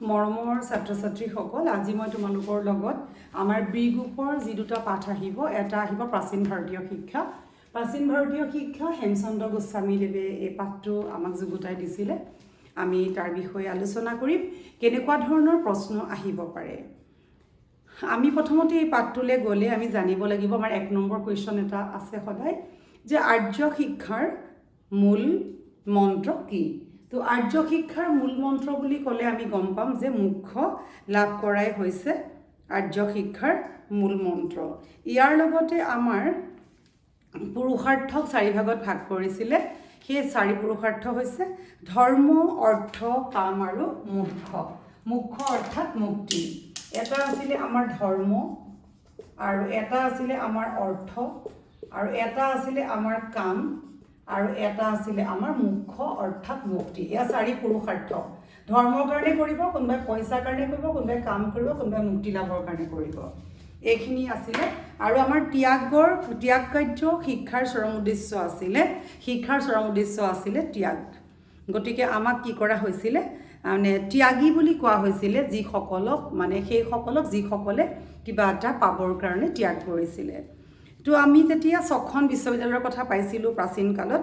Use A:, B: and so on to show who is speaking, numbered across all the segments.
A: মৰমৰ ছাত্ৰ ছাত্ৰীসকল আজি মই তোমালোকৰ লগত আমাৰ বি গ্ৰুপৰ যি দুটা পাঠ আহিব এটা আহিব প্ৰাচীন ভাৰতীয় শিক্ষা। প্ৰাচীন ভাৰতীয় শিক্ষা হেমচন্দ্ৰ গোস্বামীদেৱে এই পাঠটো আমাক যুগুতাই দিছিলে। আমি তাৰ বিষয়ে আলোচনা কৰিম কেনেকুৱা ধৰণৰ প্ৰশ্ন আহিব পাৰে। আমি প্ৰথমতে এই পাঠটোলৈ গ'লে আমি জানিব লাগিব আমাৰ এক নম্বৰ কুৱেশ্যন এটা আছে সদায় যে আৰ্য শিক্ষাৰ মূল মন্ত্ৰ কি? তো আৰ্য শিক্ষাৰ মূল মন্ত্ৰ বুলি ক'লে আমি গম পাম যে মুখ্য লাভ কৰাই হৈছে আৰ্য শিক্ষাৰ মূল মন্ত্ৰ। ইয়াৰ লগতে আমাৰ পুৰুষাৰ্থক চাৰি ভাগত ভাগ কৰিছিলে। সেই চাৰি পুৰুষাৰ্থ হৈছে ধৰ্ম, অৰ্থ, কাম আৰু মুখ্য। মুখ্য অৰ্থাৎ মুক্তি। এটা আছিলে আমাৰ ধৰ্ম আৰু এটা আছিলে আমাৰ অৰ্থ আৰু এটা আছিলে আমাৰ কাম। আৰু এটা আছিলে আমাৰ মুখ্য অৰ্থাৎ মুক্তি এয়া চাৰি পুৰুষাৰ্থ। ধৰ্মৰ কাৰণে কৰিব কোনোবাই পইচাৰ কাৰণে কৰিব কোনোবাই কাম কৰিব কোনোবাই মুক্তি লাভৰ কাৰণে কৰিব। এইখিনি আছিলে। আৰু আমাৰ ত্যাগৰ ত্যাগ কাৰ্য শিক্ষাৰ চৰম উদ্দেশ্য আছিলে। শিক্ষাৰ চৰম উদ্দেশ্য আছিলে ত্যাগ। গতিকে আমাক কি কৰা হৈছিলে? মানে ত্যাগী বুলি কোৱা হৈছিলে যিসকলক মানে সেইসকলক যিসকলে কিবা এটা পাবৰ কাৰণে ত্যাগ কৰিছিলে। তো আমি যেতিয়া ছখন বিশ্ববিদ্যালয়ৰ কথা পাইছিলোঁ প্ৰাচীন কালত,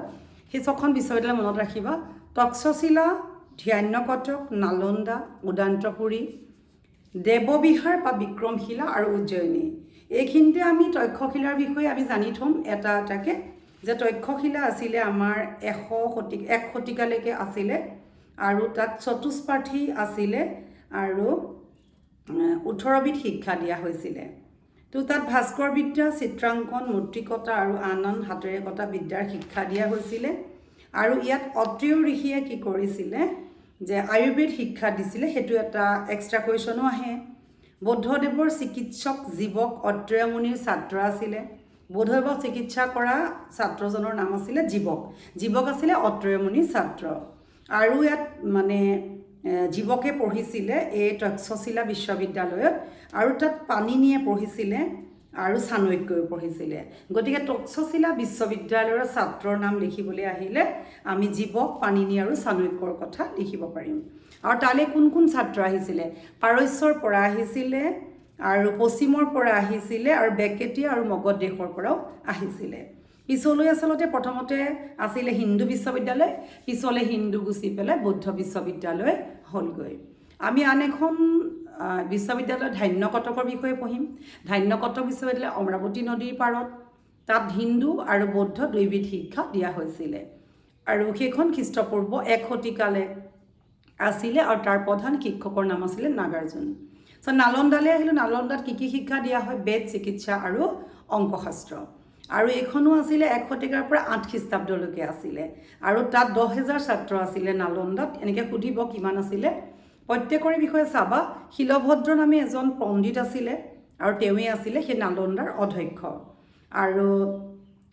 A: সেই ছখন বিশ্ববিদ্যালয় মনত ৰাখিবা। তক্ষশিলা ধ্যান্য কটক নালন্দা, উদান্তপুৰী, দেৱবিহাৰ বা বিক্ৰমশিলা আৰু উজ্জয়িনী। এইখিনিতে আমি তক্ষশিলাৰ বিষয়ে আমি জানি থ'ম এটা এটাকে। যে তক্ষশিলা আছিলে আমাৰ এশ শতিক এক শতিকালৈকে আছিলে আৰু তাত চতুষ্পাঠী আছিলে আৰু ওঠৰবিধ শিক্ষা দিয়া হৈছিলে। তো তাত ভাস্কৰ বিদ্যা চিত্ৰাংকন মূৰ্তিকতা আৰু আন আন হাতেৰে কটা বিদ্যাৰ শিক্ষা দিয়া হৈছিলে। আৰু ইয়াত অত্ৰিয় ঋষিয়ে কি কৰিছিলে, যে আয়ুৰ্বেদ শিক্ষা দিছিলে, সেইটো এটা এক্সট্ৰা কুৱেশ্যনো আহে। বৌদ্ধদেৱৰ চিকিৎসক জীৱক অত্ৰেয় মুনিৰ ছাত্ৰ আছিলে। বৌদ্ধদেৱক চিকিৎসা কৰা ছাত্ৰজনৰ নাম আছিলে জীৱক। জীৱক আছিলে অত্ৰেয় মুনিৰ ছাত্ৰ। আৰু ইয়াত মানে জীৱকে পঢ়িছিলে এই তক্ষশিলা বিশ্ববিদ্যালয়ত আৰু তাত পাণিনিয়ে পঢ়িছিলে আৰু চাণক্যও পঢ়িছিলে। গতিকে তক্ষশিলা বিশ্ববিদ্যালয়ৰ ছাত্ৰৰ নাম লিখিবলৈ আহিলে আমি জীৱক পাণিনি আৰু চাণক্যৰ কথা লিখিব পাৰিম। আৰু তালৈ কোন কোন ছাত্ৰ আহিছিলে? পাৰস্যৰ পৰা আহিছিলে আৰু পশ্চিমৰ পৰা আহিছিলে আৰু বেকেটীয়া আৰু মগধ দেশৰ পৰাও আহিছিলে। পিছলৈ আচলতে প্ৰথমতে আছিলে হিন্দু বিশ্ববিদ্যালয় পিছলৈ হিন্দু গুচি পেলাই বৌদ্ধ বিশ্ববিদ্যালয় হ'লগৈ। আমি আন এখন বিশ্ববিদ্যালয় ধান্য কটকৰ বিষয়ে পঢ়িম। ধান্য কটক বিশ্ববিদ্যালয় অমৰাৱতী নদীৰ পাৰত। তাত হিন্দু আৰু বৌদ্ধ দুইবিধ শিক্ষা দিয়া হৈছিলে। আৰু সেইখন খ্ৰীষ্টপূৰ্ব এক শতিকালৈ আছিলে আৰু তাৰ প্ৰধান শিক্ষকৰ নাম আছিলে নাগাৰ্জুন। চ' নালন্দালৈ আহিলোঁ। নালন্দাত কি কি শিক্ষা দিয়া হয়? বেদ চিকিৎসা আৰু অংকশাস্ত্ৰ। আৰু এইখনো আছিলে এক শতিকাৰ পৰা আঠ খ্ৰীষ্টাব্দলৈকে আছিলে। আৰু তাত দহ হেজাৰ ছাত্ৰ আছিলে নালন্দাত। এনেকৈ সুধিব কিমান আছিলে। প্ৰত্যেকৰে বিষয়ে চাবা। শিলভদ্ৰ নামে এজন পণ্ডিত আছিলে আৰু তেওঁৱেই আছিলে সেই নালন্দাৰ অধ্যক্ষ। আৰু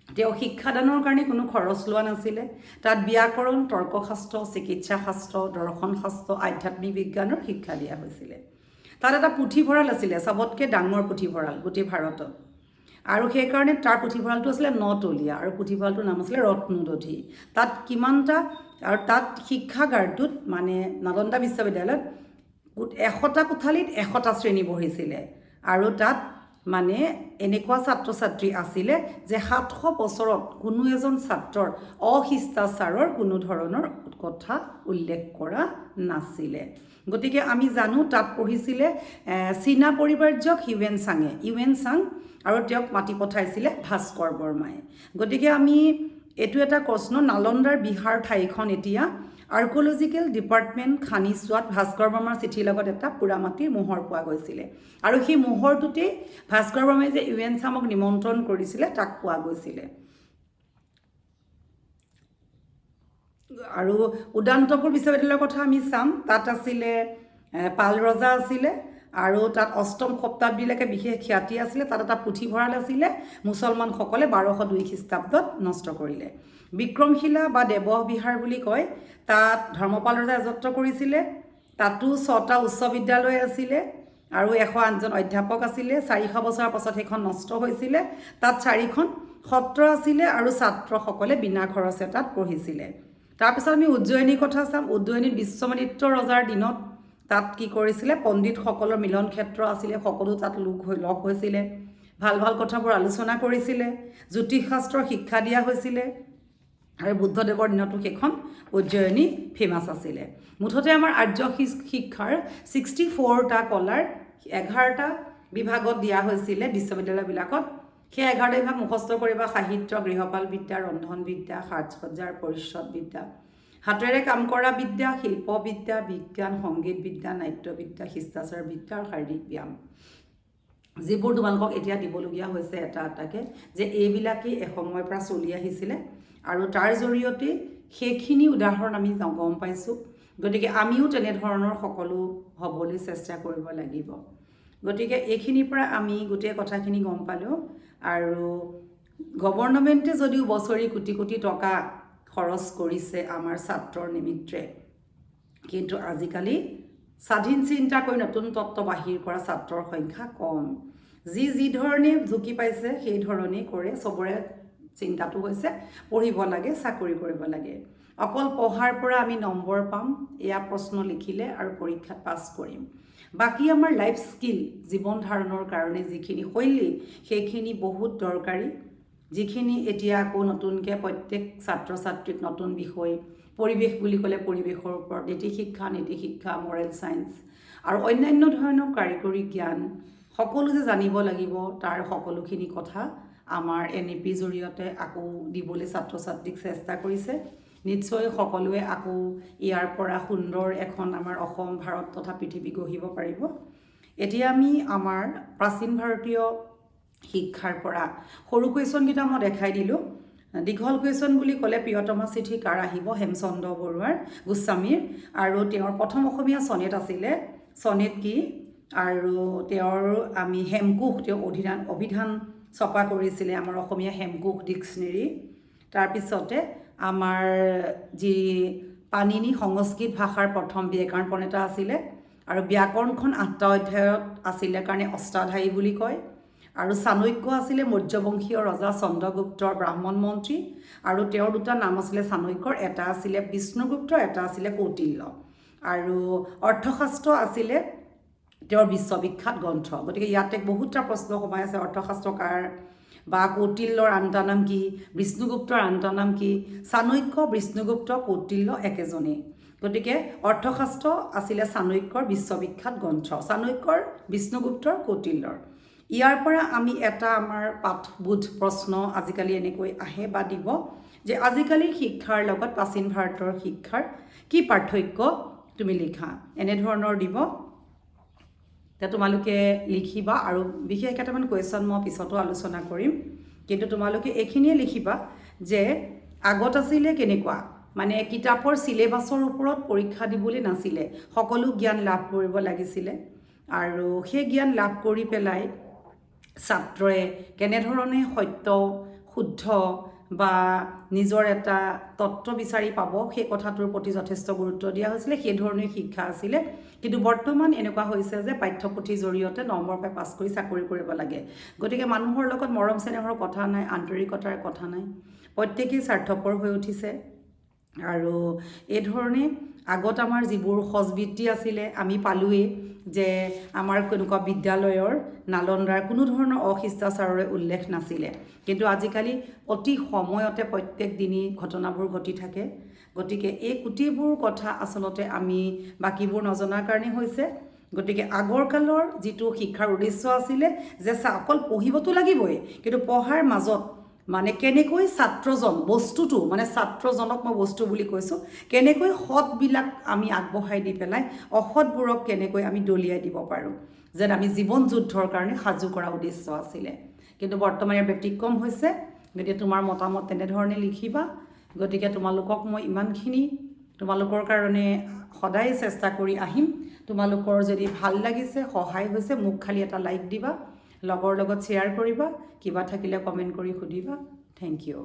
A: তেওঁ শিক্ষাদানৰ কাৰণে কোনো খৰচ লোৱা নাছিলে। তাত ব্যাকৰণ তৰ্কশাস্ত্ৰ চিকিৎসা শাস্ত্ৰ দৰ্শন শাস্ত্ৰ আধ্যাত্মিক বিজ্ঞানৰ শিক্ষা দিয়া হৈছিলে। তাত এটা পুথিভঁৰাল আছিলে চবতকৈ ডাঙৰ পুথিভঁৰাল গোটেই ভাৰতত। আৰু সেইকাৰণে তাৰ পুথিভঁৰালটো আছিলে নতলীয়া আৰু পুথিভঁৰালটোৰ নাম আছিলে ৰত্নদধি। তাত কিমানটা আৰু তাত শিক্ষাগাৰটোত মানে নালন্দা বিশ্ববিদ্যালয়ত এশটা কোঠালিত এশটা শ্ৰেণী বহিছিলে। আৰু তাত মানে এনেকুৱা ছাত্ৰ ছাত্ৰী আছিলে যে সাতশ বছৰত কোনো এজন ছাত্ৰৰ অশিষ্টাচাৰৰ কোনো ধৰণৰ কথা উল্লেখ কৰা নাছিলে। গতিকে আমি জানো তাত পঢ়িছিলে চীনা পৰিবাৰ্যক হিউৱেন চাঙে। ইউৱেন চাং আৰু তেওঁক মাতি পঠাইছিলে ভাস্কৰ বৰ্মাই। গতিকে আমি এইটো এটা প্ৰশ্ন নালন্দাৰ বিহাৰ ঠাইখন এতিয়া আৰ্কলজিকেল ডিপাৰ্টমেণ্ট খানি চোৱাত ভাস্কৰ বৰ্মাৰ চিঠিৰ লগত এটা পোৰা মাটিৰ মোহৰ পোৱা গৈছিলে। আৰু সেই মোহৰটোতেই ভাস্কৰ বৰ্মাই যে ইউ এন চামক নিমন্ত্ৰণ কৰিছিলে তাক পোৱা গৈছিলে। আৰু উদান্তপুৰ বিশ্ববিদ্যালয়ৰ কথা আমি চাম। তাত আছিলে পাল ৰজা আছিলে আৰু তাত অষ্টম শতাব্দীলৈকে বিশেষ খ্যাতি আছিলে, তাত এটা পুথিভঁৰাল আছিলে, মুছলমানসকলে বাৰশ দুই খ্ৰীষ্টাব্দত নষ্ট কৰিলে। বিক্ৰমশিলা বা দেৱবিহাৰ বুলি কয়, তাত ধৰ্মপাল ৰজাই ৰাজত্ব কৰিছিলে, তাতো ছটা উচ্চ বিদ্যালয় আছিলে, আৰু এশ আঠজন অধ্যাপক আছিলে, চাৰিশ বছৰৰ পাছত সেইখন নষ্ট হৈছিলে। তাত চাৰিখন সত্ৰ আছিলে আৰু ছাত্ৰসকলে বিনা খৰচে তাত পঢ়িছিলে। তাৰপিছত আমি উজ্জয়িনীৰ কথা চাম। উজ্জয়িনীত বিশ্বমাদিত্য ৰজাৰ দিনত তাত কি কৰিছিলে? পণ্ডিতসকলৰ মিলন ক্ষেত্ৰ আছিলে, সকলো তাত লোক হৈ, লগ হৈছিলে। ভালো ভালো কথাবোৰ আলোচনা কৰিছিলে। জ্যোতিষশাস্ত্ৰৰ শিক্ষা দিয়া হৈছিলে। আৰু বুদ্ধদেৱৰ দিনতো সেইখন উজ্জয়িনী ফেমাছ আছিলে। মুঠতে আমাৰ আৰ্য শিক- শিক্ষাৰ ছিক্সটি ফ'ৰটা কলাৰ এঘাৰটা বিভাগত দিয়া হৈছিলে বিশ্ববিদ্যালয়বিলাকত। সেই এঘাৰটা বিভাগ মুখস্থ কৰিবা সাহিত্য, গৃহপাল বিদ্যা ৰন্ধন বিদ্যা সাজ সজ্জাৰ পৰিচ্ছদ বিদ্যা হাতেৰে কাম কৰা বিদ্যা শিল্পবিদ্যা বিজ্ঞান সংগীত বিদ্যা নাট্যবিদ্যা শিষ্টাচাৰ বিদ্যা আৰু শাৰীৰিক ব্যায়াম। যিবোৰ তোমালোকক এতিয়া দিবলগীয়া হৈছে এটা এটাকৈ যে এইবিলাকেই এসময়ৰ পৰা চলি আহিছিলে। আৰু তাৰ জৰিয়তে সেইখিনি উদাহৰণ আমি গম পাইছোঁ। গতিকে আমিও তেনেধৰণৰ সকলো হ'বলৈ চেষ্টা কৰিব লাগিব। গতিকে এইখিনিৰ পৰা আমি গোটেই কথাখিনি গম পালোঁ। আৰু গভৰ্ণমেণ্টে যদিও বছৰি কোটি কোটি টকা খৰচ কৰিছে আমাৰ ছাত্ৰৰ নিমিত্তে। কিন্তু আজিকালি স্বাধীন চিন্তা কৰি নতুন তত্ত্ব বাহিৰ কৰা ছাত্ৰৰ সংখ্যা কম। যি যি ধৰণে ঢুকি পাইছে সেই ধৰণেই কৰে চবৰে চিন্তাটো হৈছে পঢ়িব লাগে চাকৰি কৰিব লাগে। অকল পঢ়াৰ পৰা আমি নম্বৰ পাম এয়া প্ৰশ্ন লিখিলে আৰু পৰীক্ষাত পাছ কৰিম। বাকী আমাৰ লাইফ স্কিল জীৱন ধাৰণৰ কাৰণে যিখিনি শৈলী সেইখিনি বহুত দৰকাৰী। যিখিনি এতিয়া আকৌ নতুনকৈ প্ৰত্যেক ছাত্ৰ ছাত্ৰীক নতুন বিষয় পৰিৱেশ বুলি ক'লে পৰিৱেশৰ ওপৰত নীতি শিক্ষা নীতি শিক্ষা মৰেল ছায়েন্স আৰু অন্যান্য ধৰণৰ কাৰিকৰী জ্ঞান সকলো যে জানিব লাগিব তাৰ সকলোখিনি কথা আমাৰ এন ই পিৰ জৰিয়তে আকৌ দিবলৈ ছাত্ৰ ছাত্ৰীক চেষ্টা কৰিছে। নিশ্চয় সকলোৱে আকৌ ইয়াৰ পৰা সুন্দৰ এখন আমাৰ অসম ভাৰত তথা পৃথিৱী গঢ়িব পাৰিব। এতিয়া আমি আমাৰ প্ৰাচীন ভাৰতীয় শিক্ষাৰ পৰা। সৰু কুৱেশ্যনকেইটা মই দেখাই দিলোঁ। দীঘল কুৱেশ্যন বুলি ক'লে প্ৰিয়তমা চিঠি কাৰ আহিব? হেমচন্দ্ৰ বৰুৱাৰ গোস্বামীৰ আৰু তেওঁৰ প্ৰথম অসমীয়া চনেট আছিলে। চনেট কি? আৰু তেওঁৰ আমি হেমকোষ তেওঁ অভিধান অভিধান ছপা কৰিছিলে আমাৰ অসমীয়া হেমকোষ ডিক্সনেৰী। তাৰপিছতে আমাৰ যি পাণিনি সংস্কৃত ভাষাৰ প্ৰথম ব্যাকৰণ প্ৰণেতা আছিলে। আৰু ব্যাকৰণখন আঠটা অধ্যায়ত আছিলে কাৰণে অষ্টাধ্যায়ী বুলি কয়। আৰু চাণক্য আছিলে মৌৰ্যবংশীয় ৰজা চন্দ্ৰগুপ্তৰ ব্ৰাহ্মণ মন্ত্ৰী আৰু তেওঁৰ দুটা নাম আছিলে চাণক্যৰ এটা আছিলে বিষ্ণুগুপ্ত এটা আছিলে কৌটিল্য। আৰু অৰ্থশাস্ত্ৰ আছিলে তেওঁৰ বিশ্ববিখ্যাত গ্ৰন্থ। গতিকে ইয়াতে বহুতটা প্ৰশ্ন সোমাই আছে অৰ্থশাস্ত্ৰকাৰ বা কৌটিল্যৰ আনটা নাম কি বিষ্ণুগুপ্তৰ আনটা নাম কি চাণক্য বিষ্ণুগুপ্ত কৌটিল্য একেজনেই। গতিকে অৰ্থশাস্ত্ৰ আছিলে চাণক্যৰ বিশ্ববিখ্যাত গ্ৰন্থ চাণক্যৰ বিষ্ণুগুপ্তৰ কৌটিল্যৰ। ইয়াৰ পৰা আমি এটা আমাৰ পাঠবোধ প্ৰশ্ন আজিকালি এনেকৈ আহে বা দিব যে আজিকালিৰ শিক্ষাৰ লগত প্ৰাচীন ভাৰতৰ শিক্ষাৰ কি পাৰ্থক্য তুমি লিখা? এনেধৰণৰ দিব। এতিয়া তোমালোকে লিখিবা আৰু বিশেষ কেইটামান কুৱেশ্যন মই পিছতো আলোচনা কৰিম। কিন্তু তোমালোকে এইখিনিয়ে লিখিবা যে আগত আছিলে কেনেকুৱা? মানে কিতাপৰ চিলেবাছৰ ওপৰত পৰীক্ষা দিবলৈ নাছিলে। সকলো জ্ঞান লাভ কৰিব লাগিছিলে। আৰু সেই জ্ঞান লাভ কৰি পেলাই ছাত্ৰই কেনেধৰণে সত্য শুদ্ধ বা নিজৰ এটা তত্ত্ব বিচাৰি পাব সেই কথাটোৰ প্ৰতি যথেষ্ট গুৰুত্ব দিয়া হৈছিলে সেই ধৰণে শিক্ষা আছিলে। কিন্তু বৰ্তমান এনেকুৱা হৈছে যে পাঠ্যপুথিৰ জৰিয়তে নম্বৰ পাই পাছ কৰি চাকৰি কৰিব লাগে। গতিকে মানুহৰ লগত মৰম চেনেহৰ কথা নাই আন্তৰিকতাৰ কথা নাই। প্ৰত্যেকেই স্বাৰ্থপৰ হৈ উঠিছে। আৰু এই ধৰণে আগত আমাৰ যিবোৰ সজবৃত্তি আছিলে আমি পালোৱেই যে আমাৰ কেনেকুৱা বিদ্যালয়ৰ নালন্দাৰ কোনো ধৰণৰ অশিষ্টাচাৰৰে উল্লেখ নাছিলে। কিন্তু আজিকালি অতি সময়তে প্ৰত্যেক দিনেই ঘটনাবোৰ ঘটি থাকে। গতিকে এই গোটেইবোৰ কথা আচলতে আমি বাকীবোৰ নজনাৰ কাৰণে হৈছে। গতিকে আগৰ কালৰ যিটো শিক্ষাৰ উদ্দেশ্য আছিলে যে চা অকল পঢ়িবতো লাগিবই কিন্তু পঢ়াৰ মাজত মানে কেনেকৈ ছাত্ৰজন, বস্তুটো মানে ছাত্ৰজনক মই বস্তু বুলি কৈছোঁ, কেনেকৈ সৎবিলাক আমি আগবঢ়াই দি পেলাই অসৎবোৰক কেনেকৈ আমি দলিয়াই দিব পাৰোঁ, যেন আমি জীৱন যুদ্ধৰ কাৰণে সাজু কৰা উদ্দেশ্য আছিলে। কিন্তু বৰ্তমান ইয়াৰ ব্যতিক্ৰম হৈছে, গতিকে তোমাৰ মতামত তেনেধৰণে লিখিবা, গতিকে তোমালোকক মই ইমানখিনি, তোমালোকৰ কাৰণে সদায় চেষ্টা কৰি আহিম। তোমালোকৰ যদি ভালো লাগিছে, সহায় হৈছে, মোক খালি এটা লাইক দিবা। লগৰ লগত শ্বেয়াৰ কৰিবা কিবা থাকিলে কমেণ্ট কৰি সুধিবা। Thank U